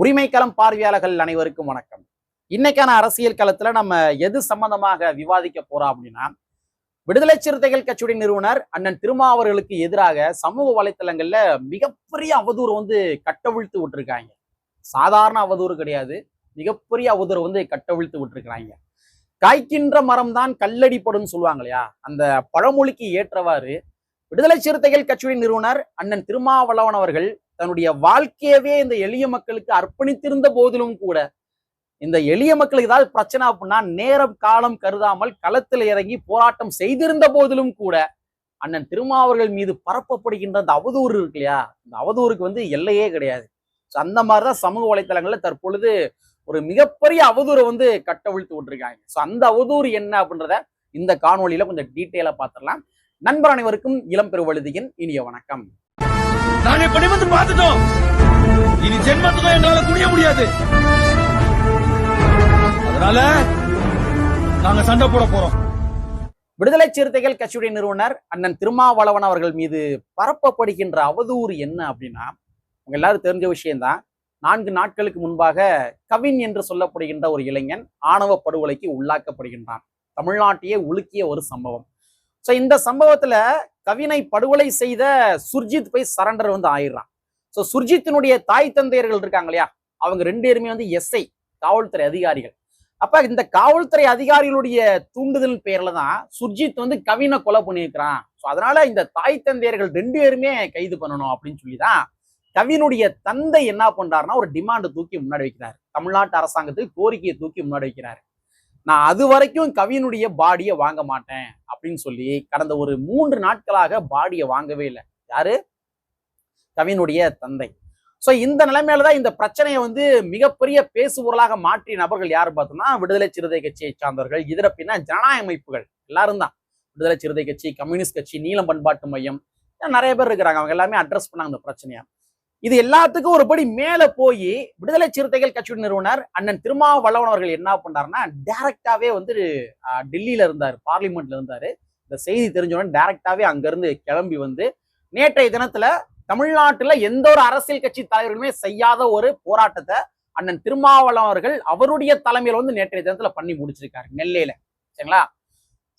உரிமைக்களம் பார்வையாளர்கள் அனைவருக்கும் வணக்கம். இன்னைக்கான அரசியல் களத்துல நம்ம எது சம்பந்தமாக விவாதிக்க போறோம் அப்படின்னா விடுதலை சிறுத்தைகள் கட்சியுடைய நிறுவனர் அண்ணன் திருமாவர்களுக்கு எதிராக சமூக வலைத்தளங்கள்ல மிகப்பெரிய அவதூறு வந்து கட்டவிழ்த்து விட்டுருக்காங்க. சாதாரண அவதூறு கிடையாது. மிகப்பெரிய அவதூறு வந்து கட்டவிழ்த்து விட்டுருக்காங்க காய்க்கின்ற மரம் தான் கல்லடிப்படும் சொல்லுவாங்க இல்லையா? அந்த பழமொழிக்கு ஏற்றவாறு விடுதலை சிறுத்தைகள் கட்சியின் நிறுவனர் அண்ணன் திருமாவளவன் அவர்கள் தன்னுடைய வாழ்க்கையவே இந்த எளிய மக்களுக்கு அர்ப்பணித்திருந்த போதிலும் கூட இந்த எளிய மக்களுக்கு ஏதாவது பிரச்சனை அப்படின்னா நேரம் காலம் கருதாமல் களத்தில் இறங்கி போராட்டம் செய்திருந்த போதிலும் கூட அண்ணன் திருமாவர்கள் மீது பரப்பப்படுகின்ற அந்த அவதூறு இருக்கு இல்லையா? இந்த அவதூறுக்கு வந்து எல்லையே கிடையாது. ஸோ அந்த மாதிரிதான் சமூக வலைத்தளங்கள்ல தற்பொழுது ஒரு மிகப்பெரிய அவதூறை வந்து கட்டவிழ்த்து விட்டுருக்காங்க. ஸோ அந்த அவதூறு என்ன அப்படின்றத இந்த காணொலியில கொஞ்சம் டீட்டெயிலா பார்த்துடலாம். நண்பர் அனைவருக்கும் இளம் பெருவழுதியின் இனிய வணக்கம். நாங்க இப்ப வந்து பார்த்துட்டோம். இனி ஜென்மத்துக்கும் எங்களால குனிய முடியாது. அதனால நாங்க சண்டை போட போறோம். விடுதலை சிறுத்தைகள் கட்சியுடைய நிறுவனர் அண்ணன் திருமாவளவன் அவர்கள் மீது பரப்பப்படுகின்ற அவதூறு என்ன அப்படின்னா உங்க எல்லாரும் தெரிஞ்ச விஷயம்தான். நான்கு நாட்களுக்கு முன்பாக கவின் என்று சொல்லப்படுகின்ற ஒரு இளைஞன் ஆணவ படுகொலைக்கு உள்ளாக்கப்படுகின்றான். தமிழ்நாட்டையே உலுக்கிய ஒரு சம்பவம். ஸோ இந்த சம்பவத்துல கவினை படுகொலை செய்த சுர்ஜித் போய் சரண்டர் வந்து ஆயிடுறான். ஸோ சுர்ஜித்தினுடைய தாய் தந்தையர்கள் இருக்காங்க இல்லையா? அவங்க ரெண்டு பேருமே வந்து எஸ்ஐ காவல்துறை அதிகாரிகள். அப்ப இந்த காவல்துறை அதிகாரிகளுடைய தூண்டுதல் பேர்ல தான் சுர்ஜித் வந்து கவினை கொலை பண்ணியிருக்கிறான். ஸோ அதனால இந்த தாய் தந்தையர்கள் ரெண்டு பேருமே கைது பண்ணணும் அப்படின்னு சொல்லி தான் கவினுடைய தந்தை என்ன பண்றாருன்னா ஒரு டிமாண்டை தூக்கி முன்னாடி வைக்கிறார். தமிழ்நாட்டு அரசாங்கத்துக்கு கோரிக்கையை தூக்கி முன்னாடி வைக்கிறாரு. நான் அது வரைக்கும் கவினுடைய பாடியை வாங்க மாட்டேன் அப்படின்னு சொல்லி கடந்த ஒரு மூன்று நாட்களாக பாடியை வாங்கவே இல்லை. யாரு? கவினுடைய தந்தை. ஸோ இந்த நிலைமையில தான் இந்த பிரச்சனையை வந்து மிகப்பெரிய பேசுபொருளாக மாற்றிய நபர்கள் யார் பார்த்தோம்னா விடுதலை சிறுத்தை கட்சியை சார்ந்தவர்கள் இதர பின்னா ஜனநாயக அமைப்புகள் எல்லாரும் தான். விடுதலை சிறுத்தை கட்சி கம்யூனிஸ்ட் கட்சி நீளம் பண்பாட்டு மையம் நிறைய பேர் இருக்கிறாங்க. அவங்க எல்லாமே அட்ரஸ் பண்ணாங்க இந்த பிரச்சனையா. இது எல்லாத்துக்கும் ஒருபடி மேல போய் விடுதலை சிறுத்தைகள் கட்சியின் நிறுவனர் அண்ணன் திருமாவளவன் அவர்கள் என்ன பண்ணாருன்னா டைரக்டாவே வந்து டெல்லியில இருந்தார் பார்லிமெண்ட்ல இருந்தாரு. இந்த செய்தி தெரிஞ்சவுடனே டைரக்டாவே அங்கிருந்து கிளம்பி வந்து நேற்றைய தினத்துல தமிழ்நாட்டுல எந்த ஒரு அரசியல் கட்சி தலைவர்களுமே செய்யாத ஒரு போராட்டத்தை அண்ணன் திருமாவளவன் அவர்கள் அவருடைய தலைமையில வந்து நேற்றைய தினத்துல பண்ணி முடிச்சிருக்காரு நெல்லையில. சரிங்களா?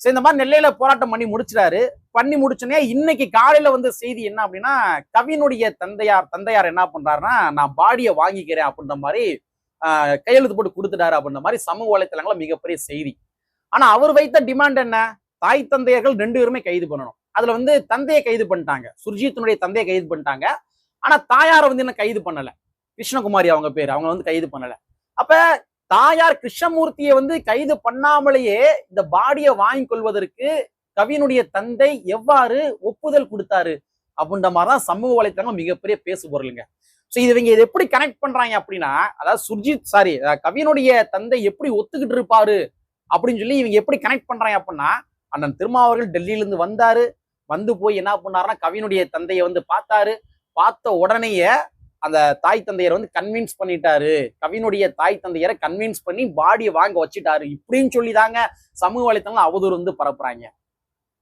சரி இந்த மாதிரி நெல்லையில போராட்டம் பண்ணி முடிச்சிட்டாரு. பண்ணி முடிச்சோன்னே இன்னைக்கு காலையில வந்து செய்தி என்ன அப்படின்னா கவினுடைய தந்தையார் தந்தையார் என்ன பண்றாருன்னா நான் பாடியை வாங்கிக்கிறேன் அப்படின்ற மாதிரி ஆஹ், கையெழுத்து போட்டு கொடுத்துட்டாரு அப்படின்ற மாதிரி சமூக வலைத்தளங்கள மிகப்பெரிய செய்தி. ஆனா அவர் வைத்த டிமாண்ட் என்ன? தாய் தந்தையர்கள் ரெண்டு பேருமே கைது பண்ணணும். அதுல வந்து தந்தையை கைது பண்ணிட்டாங்க. சுர்ஜித்தினுடைய தந்தையை கைது பண்ணிட்டாங்க. ஆனா தாயாரை வந்து இன்னும் கைது பண்ணல. கிருஷ்ணகுமாரி அவங்க பேர் அவங்க வந்து கைது பண்ணல. அப்ப தாயார் கிருஷ்ணமூர்த்தியை வந்து கைது பண்ணாமலேயே இந்த பாடியை வாங்கி கொள்வதற்கு கவினுடைய தந்தை எவ்வாறு ஒப்புதல் கொடுத்தாரு அப்படின்ற மாதிரிதான் சமூக வலைத்தளங்கள் மிகப்பெரிய பேசு பொருளுங்க. ஸோ இது இவங்க இதை எப்படி கனெக்ட் பண்றாங்க அப்படின்னா அதாவது சுர்ஜித் சாரி கவினுடைய தந்தை எப்படி ஒத்துக்கிட்டு இருப்பாரு அப்படின்னு சொல்லி இவங்க எப்படி கனெக்ட் பண்றாங்க அப்படின்னா அண்ணன் திருமாவர்கள் டெல்லியில இருந்து வந்தாரு. வந்து போய் என்ன பண்ணாருன்னா கவினுடைய தந்தையை வந்து பார்த்தாரு. பார்த்த உடனேயே அந்த தாய் தந்தையரை வந்து கன்வின்ஸ் பண்ணிட்டாரு. கவினுடைய தாய் தந்தையரை கன்வின்ஸ் பண்ணி பாடியை வாங்க வச்சுட்டாரு. இப்படின்னு சொல்லி தாங்க சமூக வலைத்தளம் அவதூறு வந்து பரப்புறாங்க.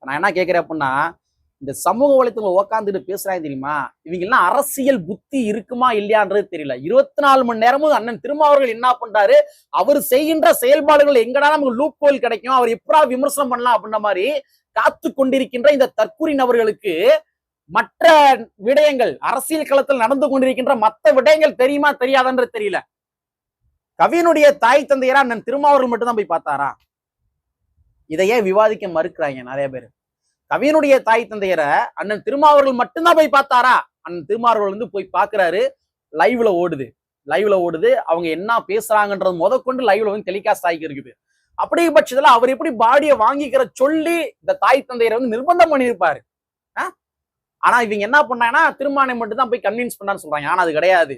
நான் என்ன கேட்கிறேன் அப்படின்னா இந்த சமூக வலைத்தளம் உக்காந்துட்டு பேசுறாங்க தெரியுமா? இவங்க எல்லாம் அரசியல் புத்தி இருக்குமா இல்லையான்றது தெரியல. இருபத்தி நாலு மணி நேரமும் அண்ணன் திருமாவர்கள் என்ன பண்றாரு? அவர் செய்கின்ற செயல்பாடுகள் எங்கடா நமக்கு லூப் கோல் கிடைக்கும்? அவர் எப்படா விமர்சனம் பண்ணலாம் அப்படின்ற மாதிரி காத்து கொண்டிருக்கின்ற இந்த தற்கூரி நபர்களுக்கு மற்ற விடயங்கள் அரசியல் களத்தில் நடந்து கொண்டிருக்கின்ற மற்ற விடயங்கள் தெரியுமா தெரியாதன்ற தெரியல. கவினுடைய தாய் தந்தையரா நான் திருமாவர்கள் மட்டும்தான் போய் பார்த்தாரா? இதையே விவாதிக்க மறுக்கிறாங்க நிறைய பேர். கவினுடைய தாய் தந்தையரை அண்ணன் திருமாவர்கள் மட்டும்தான் போய் பார்த்தாரா? அண்ணன் திருமாவர்கள் வந்து போய் பார்க்கறாரு. லைவ்ல ஓடுது. லைவ்ல ஓடுது. அவங்க என்ன பேசுறாங்கன்றது முதற்கொண்டு லைவ்ல வந்து டெலிகாஸ்ட் ஆகி இருக்குது அப்படி பட்சத்துல அவர் எப்படி பாடியை வாங்கிக்கிற சொல்லி இந்த தாய் தந்தையரை வந்து நிர்பந்தம் பண்ணியிருப்பாரு? ஆஹ் ஆனா இவங்க என்ன பண்ணாங்கன்னா திருமானை மட்டும் தான் போய் கன்வின்ஸ் பண்ணான்னு சொல்றாங்க. ஆனா அது கிடையாது.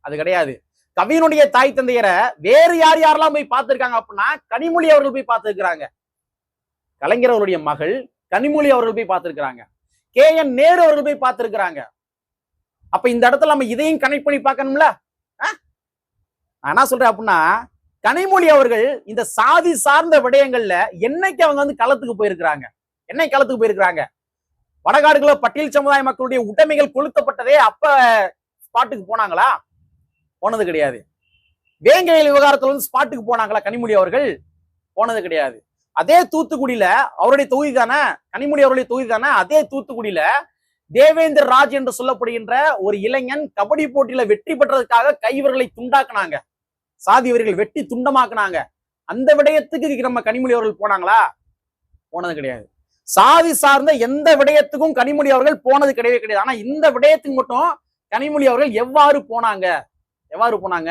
அது கிடையாது. கவியனுடைய தாய் தந்தையரை வேறு யார் யாரெல்லாம் போய் பார்த்திருக்காங்க அப்படின்னா கனிமொழி அவர்கள் போய் பார்த்திருக்கிறாங்க. கலைஞர் அவருடைய மகள் கனிமொழி அவர்கள் போய் பார்த்திருக்கிறாங்க. கே. என். நேரு அவர்கள் போய் பார்த்திருக்கிறாங்க. அப்ப இந்த இடத்துல நம்ம இதையும் கனெக்ட் பண்ணி பார்க்கணும்ல? ஆ? நான் என்ன சொல்றேன் அப்படின்னா கனிமொழி அவர்கள் இந்த சாதி சார்ந்த விடயங்கள்ல என்னைக்கு அவங்க வந்து களத்துக்கு போயிருக்கிறாங்க? என்னைக்கு களத்துக்கு போயிருக்கிறாங்க? வடகாடுகள பட்டியல் சமுதாய மக்களுடைய உடைமைகள் கொளுத்தப்பட்டதே அப்ப ஸ்பாட்டுக்கு போனாங்களா? போனது கிடையாது. வேங்கையில் விவகாரத்துல வந்து ஸ்பாட்டுக்கு போனாங்களா கனிமொழி அவர்கள்? போனது கிடையாது. அதே தூத்துக்குடியில அவருடைய தொகுதி தானே கனிமொழி அவருடைய தொகுதி தானே அதே தூத்துக்குடியில தேவேந்தர் ராஜ் என்று சொல்லப்படுகின்ற ஒரு இளைஞன் கபடி போட்டியில வெற்றி பெற்றதுக்காக கைவர்களை துண்டாக்குனாங்க. சாதியவர்கள் வெட்டி துண்டமாக்குனாங்க. அந்த விடயத்துக்கு நம்ம கனிமொழி அவர்கள் போனாங்களா? போனது கிடையாது. சாதி சார்ந்த எந்த விடயத்துக்கும் கனிமொழி அவர்கள் போனது கிடையவே கிடையாது. ஆனா இந்த விடயத்துக்கு மட்டும் கனிமொழி அவர்கள் எவ்வாறு போனாங்க? எவ்வாறு போனாங்க?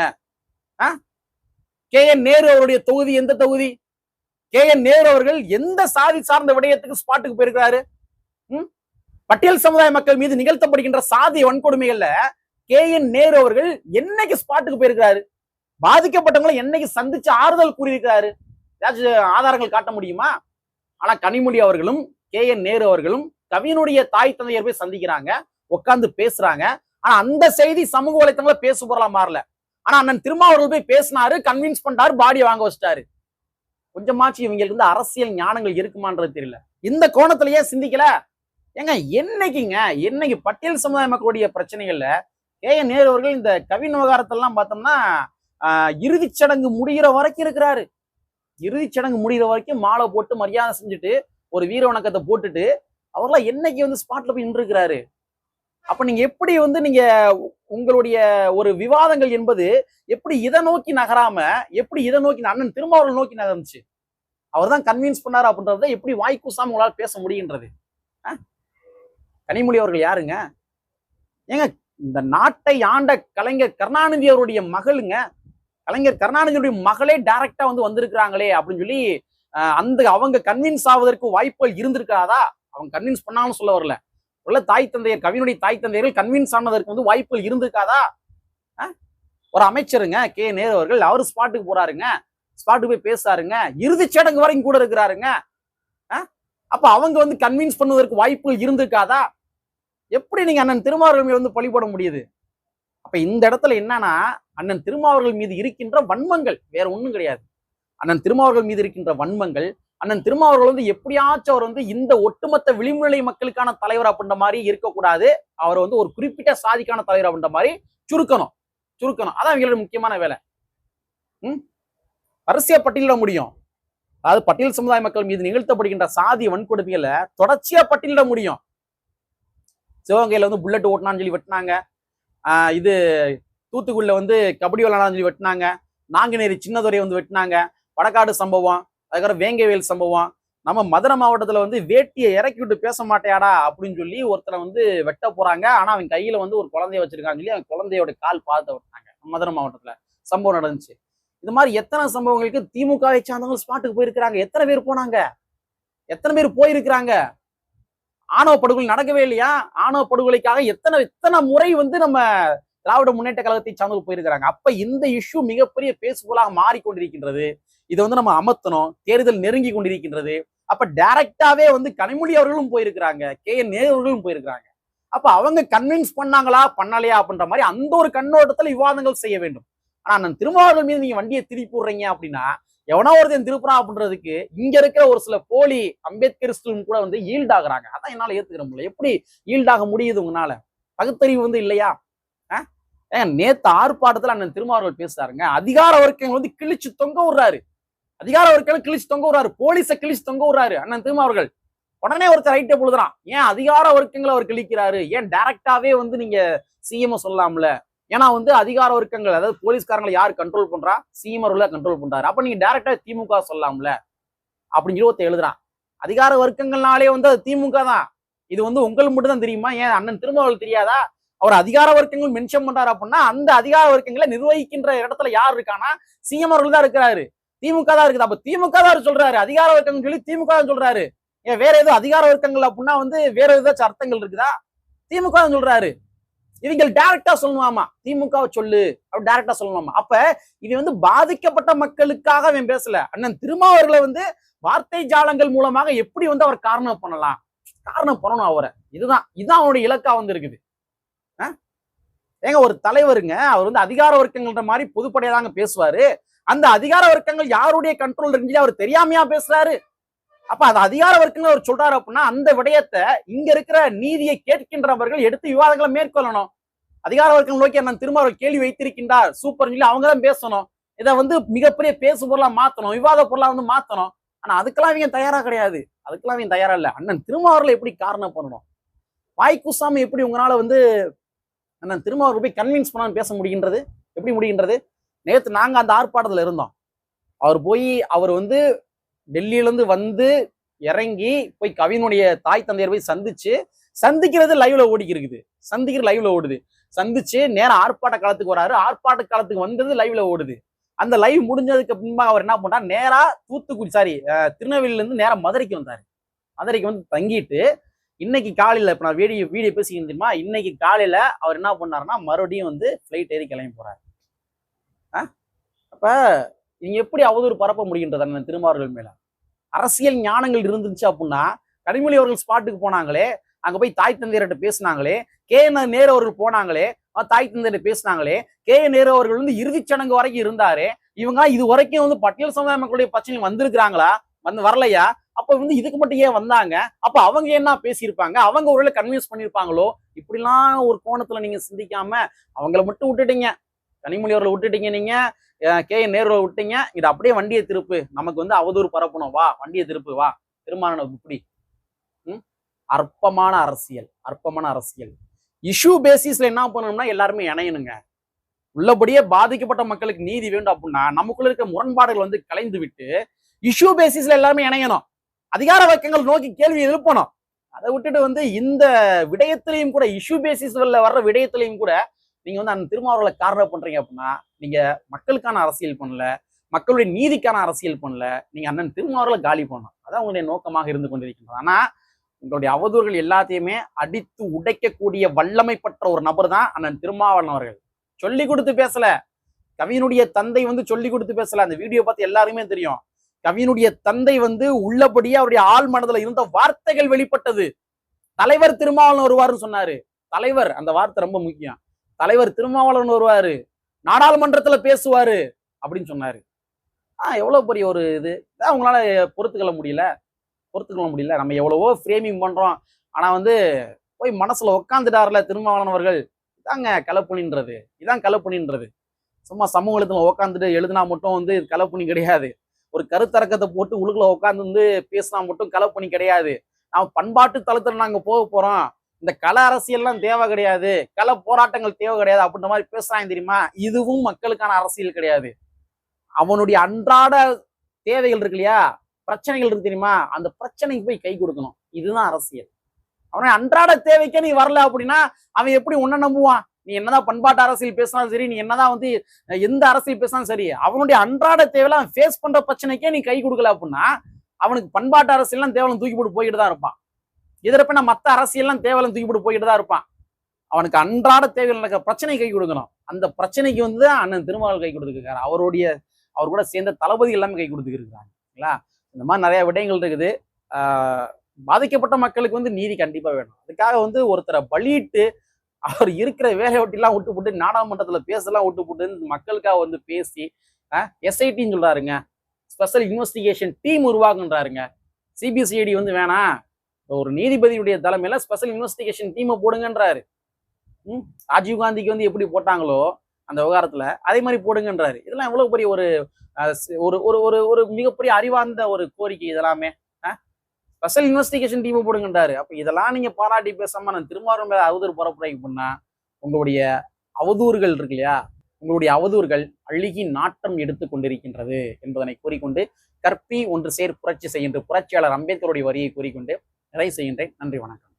கே என் நேரு அவருடைய தொகுதி எந்த தொகுதி? கே என் நேரு அவர்கள் எந்த சாதி சார்ந்த விடயத்துக்கு ஸ்பாட்டுக்கு போயிருக்கிறாரு? பட்டியல் சமுதாய மக்கள் மீது நிகழ்த்தப்படுகின்ற சாதி வன்கொடுமைகள்ல கே என் நேரு அவர்கள் என்னைக்கு ஸ்பாட்டுக்கு போயிருக்கிறாரு? பாதிக்கப்பட்டவங்களை என்னைக்கு சந்திச்சு ஆறுதல் கூறியிருக்கிறாரு? ஏதாச்சும் ஆதாரங்கள் காட்ட முடியுமா? ஆனா கனிமொழி அவர்களும் கே. என். நேரு அவர்களும் கவினுடைய தாய் தந்தையர் போய் சந்திக்கிறாங்க உட்கார்ந்து பேசுறாங்க. ஆனா அந்த செய்தி சமூக வலைத்தளங்கள பேசு பொருளா மாறல. ஆனா அண்ணன் திருமாவர்கள் போய் பேசினாரு கன்வின்ஸ் பண்ணாரு பாடியை வாங்க வச்சிட்டாரு. கொஞ்சமாச்சு இவங்களுக்கு வந்து அரசியல் ஞானங்கள் இருக்குமான்றது தெரியல. இந்த கோணத்திலேயே சிந்திக்கல? ஏங்க என்னைக்குங்க என்னைக்கு பட்டியல் சமுதாய மக்களுடைய பிரச்சனைகள்ல கே. என். நேரு அவர்கள் இந்த கவின் விவகாரத்தெல்லாம் பார்த்தோம்னா ஆஹ், சடங்கு முடிகிற வரைக்கும் இருக்கிறாரு. இறுதிச் சடங்கு முடிகிற வரைக்கும் மாலை போட்டு மரியாதை செஞ்சுட்டு ஒரு வீர வணக்கத்தை போட்டுட்டு அவர்லாம் என்னைக்கு வந்து ஸ்பாட்ல போய் நின்றுக்கிறாரு அப்ப நீங்க எப்படி வந்து நீங்க உங்களுடைய ஒரு விவாதங்கள் என்பது எப்படி இதை நோக்கி நகராம எப்படி இதை நோக்கி அண்ணன் திருமாவளவன் நோக்கி நகர்ந்துச்சு? அவர் தான் கன்வின்ஸ் பண்ணார் அப்படின்றத எப்படி வாய்க்கூசாம உங்களால் பேச முடிகின்றது கனிமொழி அவர்கள் யாருங்க? ஏங்க இந்த நாட்டை ஆண்ட கலைஞர் கருணாநிதி அவருடைய மகளுங்க கலைஞர் கருணாநிதியுடைய மகளே டைரக்டா வந்து வந்திருக்கிறாங்களே அப்படின்னு சொல்லி ஆஹ், அந்த அவங்க கன்வின்ஸ் ஆவதற்கு வாய்ப்புகள் இருந்திருக்காதா? அவங்க கன்வின்ஸ் பண்ணாலும் சொல்ல வரல. உள்ள தாய் தந்தையர் கவினுடைய தாய் தந்தையர்கள் கன்வின்ஸ் ஆனதற்கு வந்து வாய்ப்புகள் இருந்திருக்காதா? ஆ? ஒரு அமைச்சருங்க கே. நேரு அவர்கள் அவர் ஸ்பாட்டுக்கு போறாருங்க. ஸ்பாட்டுக்கு போய் பேசுறாருங்க. இறுதிச் சடங்கு வரைக்கும் கூட இருக்கிறாருங்க. ஆ? அப்ப அவங்க வந்து கன்வின்ஸ் பண்ணுவதற்கு வாய்ப்புகள் இருந்திருக்காதா? எப்படி நீங்க அண்ணன் திருமாவர்கள் வந்து பழிபட முடியுது? அப்ப இந்த இடத்துல என்னன்னா அண்ணன் திருமாவர்கள் மீது இருக்கின்ற வன்மங்கள் வேற ஒண்ணும் கிடையாது. அண்ணன் திருமாவர்கள் மீது இருக்கின்ற வன்மங்கள் அண்ணன் திருமாவர்கள் வந்து எப்படியாச்சும் அவர் வந்து இந்த ஒட்டுமொத்த விளிம்புநிலை மக்களுக்கான தலைவர் அப்படின்ற மாதிரி இருக்கக்கூடாது. அவர் வந்து ஒரு குறிப்பிட்ட சாதிக்கான தலைவர் அப்படின்ற மாதிரி சுருக்கணும். சுருக்கணும். அதான் அவங்களோட முக்கியமான வேலை. ம்? வரிசையா பட்டியலிட முடியும். அதாவது பட்டியல் சமுதாய மக்கள் மீது நிகழ்த்தப்படுகின்ற சாதி வன்கொடுமைகளை தொடர்ச்சியா பட்டியலிட முடியும். சிவகங்கையில வந்து புல்லட் ஓட்டினான்னு சொல்லி வெட்டினாங்க. இது தூத்துக்குடியில் வந்து கபடி விளாடான்னு சொல்லி வெட்டினாங்க. நாங்குநேரி சின்னதுரை வந்து வெட்டினாங்க. வடக்காடு சம்பவம் அதுக்கப்புறம் வேங்கவேல் சம்பவம். நம்ம மதுரை மாவட்டத்தில் வந்து வேட்டியை இறக்கி விட்டு பேச மாட்டேயாடா அப்படின்னு சொல்லி ஒருத்தரை வந்து வெட்ட போகிறாங்க ஆனால் அவன் கையில் வந்து ஒரு குழந்தைய வச்சிருக்கான்னு சொல்லி அவன் குழந்தையோட கால் பார்த்து வெட்டினாங்க மதுரை மாவட்டத்தில். சம்பவம் நடந்துச்சு. இது மாதிரி எத்தனை சம்பவங்களுக்கு திமுகவை சார்ந்தவங்க ஸ்பாட்டுக்கு போயிருக்கிறாங்க. எத்தனை பேர் போனாங்க? எத்தனை பேர் போயிருக்கிறாங்க? ஆணவ படுகொலை நடக்கவே இல்லையா? ஆணவ படுகொலைக்காக எத்தனை எத்தனை முறை வந்து நம்ம திராவிட முன்னேற்ற கழகத்தை சார்ந்து போயிருக்கிறாங்க. அப்ப இந்த இஷ்யூ மிகப்பெரிய பேசுபொருளாக மாறிக்கொண்டிருக்கின்றது. இதை வந்து நம்ம அமர்த்தணும். தேர்தல் நெருங்கி கொண்டிருக்கின்றது. அப்ப டைரக்டாவே வந்து கனிமொழி அவர்களும் போயிருக்கிறாங்க. கே. என். நேரு அவர்களும் போயிருக்கிறாங்க. அப்ப அவங்க கன்வின்ஸ் பண்ணாங்களா? பண்ணலையா? அப்படின்ற மாதிரி அந்த ஒரு கண்ணோட்டத்துல விவாதங்கள் செய்ய வேண்டும். ஆனா நான் திருமாவளவன் மீது நீங்க வண்டியை திருப்பி விடுறீங்க அப்படின்னா எவனா ஒருத்தன் திருப்புறான் அப்படின்றதுக்கு இங்க இருக்கிற ஒரு சில போலி அம்பேத்கரிஸ்டும் கூட வந்து ஈல்ட் ஆகுறாங்க அதான் என்னால ஏத்துக்கிற முடியல. எப்படி ஈல்ட் ஆக முடியுது உங்களால பகுத்தறிவு வந்து இல்லையா? ஏங்க நேத்து ஆர்ப்பாட்டத்துல அண்ணன் திருமாவர்கள் பேசுறாருங்க. அதிகார வர்க்கங்கள் வந்து கிழிச்சு தொங்க விடுறாரு. அதிகார வர்க்கங்கள் கிழிச்சு தொங்க விடுறாரு. போலீஸை கிழிச்சு தொங்க விடுறாரு அண்ணன் திருமாவர்கள் உடனே ஒருத்தர் ரைட்டை பொழுதுறான். ஏன் அதிகார வர்க்கங்களை அவர் கிழிக்கிறாரு? ஏன் டைரக்டாவே வந்து நீங்க சிஎம் சொல்லலாம்ல? ஏன்னா வந்து அதிகார வர்க்கங்கள் அதாவது போலீஸ்காரங்களை யார் கண்ட்ரோல் பண்றா? சிஎம் கண்ட்ரோல் பண்றாரு. அப்ப நீங்க டைரக்டா திமுக சொல்லலாம்ல? அப்படின்னு சொல்லி எழுதுறான். அதிகார வர்க்கங்கள்னாலே வந்து அது திமுக தான். இது வந்து உங்களுக்கு மட்டும் தான் தெரியுமா? ஏன் அண்ணன் திருமாவளவன் தெரியாதா? அவர் அதிகார வர்க்கங்கள் மென்ஷன் பண்றாரு அப்படின்னா அந்த அதிகார வர்க்கங்களை நிர்வகிக்கின்ற இடத்துல யார் இருக்கானா சிஎம் அவர்கள் தான் இருக்கிறாரு. திமுக தான் இருக்குது. அப்ப திமுக தான் சொல்றாரு. அதிகார வர்க்கங்கள் சொல்லி திமுக தான் சொல்றாரு. ஏன் வேற ஏதோ அதிகார வர்க்கங்கள் அப்படின்னா வந்து வேற ஏதாச்சும் அர்த்தங்கள் இருக்குதா? திமுக தான் சொல்றாரு. இவங்க டைரக்டா சொல்லணுமாமா திமுக சொல்லு அப்படி டைரக்டா சொல்லணுமாமா அப்ப இவன் வந்து பாதிக்கப்பட்ட மக்களுக்காக அவன் பேசல. அண்ணன் திருமாவர்களை வந்து வார்த்தை ஜாலங்கள் மூலமாக எப்படி வந்து அவர் காரணம் பண்ணலாம்? காரணம் பண்ணணும் அவரை. இதுதான் இதுதான் அவனுடைய இலக்கா வந்து இருக்குது. ஆ? ஏங்க ஒரு தலைவருங்க அவர் வந்து அதிகார வர்க்கங்கள்ன்ற மாதிரி பொதுப்படையா தாங்க பேசுவாரு. அந்த அதிகார வர்க்கங்கள் யாருடைய கண்ட்ரோல் இருந்துச்சு அவர் தெரியாமையா பேசுறாரு? அப்ப அது அதிகார வர்க்கங்கள் அவர் சொல்றாரு அப்படின்னா அந்த விடயத்தை இங்க இருக்கிற நீதியை கேட்கின்றவர்கள் எடுத்து விவாதங்களை மேற்கொள்ளணும். அதிகார வர்க்கம் நோக்கி அண்ணன் அவர் கேள்வி வைத்திருக்கின்றார். சூப்பர் சொல்லி அவங்க தான் பேசணும். இதை வந்து மிகப்பெரிய பேசு பொருளா மாத்தணும் விவாத பொருளா வந்து மாத்தணும். ஆனா அதுக்கெல்லாம் இவங்க தயாரா கிடையாது. அதுக்கெல்லாம் இவங்க தயாரா இல்லை. அண்ணன் திருமாவூர்ல எப்படி காரணம் பண்ணணும்? வாய்க்குசாமி எப்படி உங்களால வந்து அண்ணன் திருமாவூர் போய் கன்வின்ஸ் பண்ணான்னு பேச முடிகின்றது? எப்படி முடிகின்றது? நேற்று நாங்க அந்த ஆர்ப்பாட்டத்தில் இருந்தோம். அவர் போய் அவர் வந்து டெல்லியிலேருந்து வந்து இறங்கி போய் கவினுடைய தாய் தந்தையர் போய் சந்திச்சு சந்திக்கிறது லைவ்ல ஓடிக்கி இருக்குது. சந்திக்கிற லைவ்ல ஓடுது. சந்திச்சு நேரம் ஆர்ப்பாட்ட காலத்துக்கு வராரு. ஆர்ப்பாட்ட காலத்துக்கு வந்தது லைவ்ல ஓடுது. அந்த லைவ் முடிஞ்சதுக்கு பின்பாக அவர் என்ன பண்ணார்? நேரா தூத்துக்குடி சாரி திருநெல்வேலியிலேருந்து நேரா மதுரைக்கு வந்தாரு. மதுரைக்கு வந்து தங்கிட்டு இன்னைக்கு காலையில் இப்போ நான் வீடியோ வீடியோ பேசிக்கிட்டு தெரியுமா? இன்னைக்கு காலையில் அவர் என்ன பண்ணாருன்னா மறுபடியும் வந்து ஃப்ளைட் ஏறி கிளம்பி போறாரு. ஆ? அப்போ நீங்கள் எப்படி அவதூறு பரப்ப முடிகின்றது திருமாவர்கள் மேலே. அரசியல் ஞானங்கள் இருந்துச்சு அப்படின்னா கனிமொழி அவர்கள் ஸ்பாட்டுக்கு போனாங்களே அங்க போய் தாய் தந்தையர்கிட்ட பேசினாங்களே கே என் நேரு அவர்கள் போனாங்களே தாய் தந்தையர்கிட்ட பேசினாங்களே கே என் நேரு அவர்கள் வந்து இறுதிச் சடங்கு வரைக்கும் இருந்தாரு இவங்க இது வரைக்கும் வந்து பட்டியல் சமுதாய மக்களுடைய பிரச்சனை வந்திருக்கிறாங்களா? வந்து வரலையா? அப்ப வந்து இதுக்கு மட்டும் ஏன் வந்தாங்க? அப்ப அவங்க என்ன பேசியிருப்பாங்க? அவங்க ஒருவேளை கன்வின்ஸ் பண்ணியிருப்பாங்களோ? இப்படிலாம் ஒரு கோணத்துல நீங்க சிந்திக்காம அவங்கள மட்டும் விட்டுட்டீங்க. கனிமொழி அவர்களை விட்டுட்டீங்க நீங்க. கே என் நேருவை விட்டீங்க இது அப்படியே வண்டியை திருப்பு. நமக்கு வந்து அவதூறு பரப்பணும். வா வண்டியை திருப்பு வா. திருமாவளவன் இப்படி. ம்? அற்பமான அரசியல் அற்பமான அரசியல். இஷ்யூ பேசிஸ்ல என்ன பண்ணணும்னா எல்லாருமே இணையணுங்க. உள்ளபடியே பாதிக்கப்பட்ட மக்களுக்கு நீதி வேண்டும் அப்படின்னா நமக்குள்ள இருக்க முரண்பாடுகள் வந்து கலைந்து விட்டு இஷ்யூ பேசிஸ்ல எல்லாருமே இணையணும். அதிகார வர்க்கங்கள் நோக்கி கேள்வி எழுப்பணும். அதை விட்டுட்டு வந்து இந்த விடயத்திலையும் கூட இஷ்யூ பேசிஸ்ல வர்ற விடயத்திலையும் கூட நீங்க வந்து அந்த திருமாவளவனை காரணம் பண்றீங்க அப்படின்னா நீங்க மக்களுக்கான அரசியல் பண்ணல மக்களுடைய நீதிக்கான அரசியல் பண்ணல நீங்க அண்ணன் திருமாவளவனை காலி பண்ணணும். அதான் உங்களுடைய நோக்கமாக இருந்து கொண்டிருக்கின்றது. ஆனா உங்களுடைய அவதூறுகள் எல்லாத்தையுமே அடித்து உடைக்கக்கூடிய வல்லமை பெற்ற ஒரு நபர் தான் அண்ணன் திருமாவளவன் அவர்கள். சொல்லி கொடுத்து பேசல. கவியனுடைய தந்தை வந்து சொல்லி கொடுத்து பேசல. அந்த வீடியோ பார்த்து எல்லாருமே தெரியும். கவியனுடைய தந்தை வந்து உள்ளபடியே அவருடைய ஆள் மனதுல இருந்த வார்த்தைகள் வெளிப்பட்டது. தலைவர் திருமாவளவன் வருவாருன்னு சொன்னாரு. தலைவர் அந்த வார்த்தை ரொம்ப முக்கியம். தலைவர் திருமாவளவன் வருவாரு நாடாளுமன்றத்துல பேசுவாரு அப்படின்னு சொன்னாரு. ஆஹ் எவ்வளவு பெரிய ஒரு இது. அவங்களால பொறுத்துக்கொள்ள முடியல. பொறுத்துக்கொள்ள முடியல. நம்ம எவ்வளவோ ஃப்ரேமிங் பண்றோம். ஆனா வந்து போய் மனசுல உட்காந்துட்டார்ல திருமாவளவன் அவர்கள். இதாங்க கலப்புனின்றது. இதான் கலப்புணின்றது சும்மா சமூகத்துல உட்காந்துட்டு எழுதினா மட்டும் வந்து கலப்புணி கிடையாது. ஒரு கருத்தரக்கத்தை போட்டு உழுக்கில் உட்காந்து வந்து பேசினா மட்டும் கலப்புணி கிடையாது. நாம் பண்பாட்டு தளத்துல நாங்க போக போறோம். இந்த கல அரசியல்லாம் தேவை கிடையாது. கல போராட்டங்கள் தேவை கிடையாது அப்படின்ற மாதிரி பேசுறாங்க தெரியுமா? இதுவும் மக்களுக்கான அரசியல் கிடையாது. அவனுடைய அன்றாட தேவைகள் இருக்கு இல்லையா? பிரச்சனைகள் இருக்கு தெரியுமா? அந்த பிரச்சனைக்கு போய் கை கொடுக்கணும். இதுதான் அரசியல். அவனை அன்றாட தேவைக்கே நீ வரல அப்படின்னா அவன் எப்படி உன்னை நம்புவான்? நீ என்னதான் பண்பாட்டு அரசியல் பேசினாலும் சரி நீ என்னதான் வந்து எந்த அரசியல் பேசினாலும் சரி அவனுடைய அன்றாட தேவையில அவன் ஃபேஸ் பண்ற பிரச்சனைக்கே நீ கை கொடுக்கல அப்படின்னா அவனுக்கு பண்பாட்டு அரசியல்லாம் தேவலம் தூக்கி போட்டு போய்கிட்டு தான் இருப்பான். இதற்கு மத்த அரசியல்லாம் தேவலம் தூக்கி போயிட்டு தான் இருப்பான். அவனுக்கு அன்றாட தேவையில் நடக்கிற பிரச்சனை கை கொடுக்கணும். அந்த பிரச்சனைக்கு வந்து அண்ணன் திருமாவளவன் கை கொடுத்துருக்காரு அவருடைய அவர் கூட சேர்ந்த தளபதி எல்லாமே கை கொடுத்துருக்காங்களா இந்த மாதிரி நிறைய விடயங்கள் இருக்குது. பாதிக்கப்பட்ட மக்களுக்கு வந்து நீதி கண்டிப்பாக வேணும். அதுக்காக வந்து ஒருத்தரை பலியிட்டு அவர் இருக்கிற வேலை ஒட்டிலாம் விட்டு போட்டு நாடாளுமன்றத்தில் பேசலாம் விட்டு போட்டு மக்களுக்காக வந்து பேசி எஸ்ஐடின்னு சொல்கிறாருங்க ஸ்பெஷல் இன்வெஸ்டிகேஷன் டீம் உருவாக்குன்றாருங்க. சிபிசிஐடி வந்து வேணாம். ஒரு நீதிபதியுடைய தலைமையில ஸ்பெஷல் இன்வெஸ்டிகேஷன் டீமை போடுங்கன்றாரு. ம்? ராஜீவ் காந்திக்கு வந்து எப்படி போட்டாங்களோ அந்த விவகாரத்துல அதே மாதிரி போடுங்கன்றாரு. இதெல்லாம் எவ்வளவு பெரிய ஒரு ஒரு ஒரு ஒரு ஒரு மிகப்பெரிய அறிவார்ந்த ஒரு கோரிக்கை இதெல்லாமே. ஸ்பெஷல் இன்வெஸ்டிகேஷன் டீமை போடுங்கன்றாரு. அப்போ இதெல்லாம் நீங்க பாராட்டி பேசாம நான் திருமாவளவன் மேல அவதூறு பரப்புரை பண்ணா உங்களுடைய அவதூறுகள் இருக்கு இல்லையா? உங்களுடைய அவதூறுகள் அழுகி நாட்டம் எடுத்து கொண்டிருக்கின்றது என்பதனை கூறிக்கொண்டு கற்பி ஒன்று சேர் புரட்சி செய்கின்ற புரட்சியாளர் அம்பேத்கருடைய வரியை கூறிக்கொண்டு நிறைவு செய்கின்றேன். நன்றி வணக்கம்.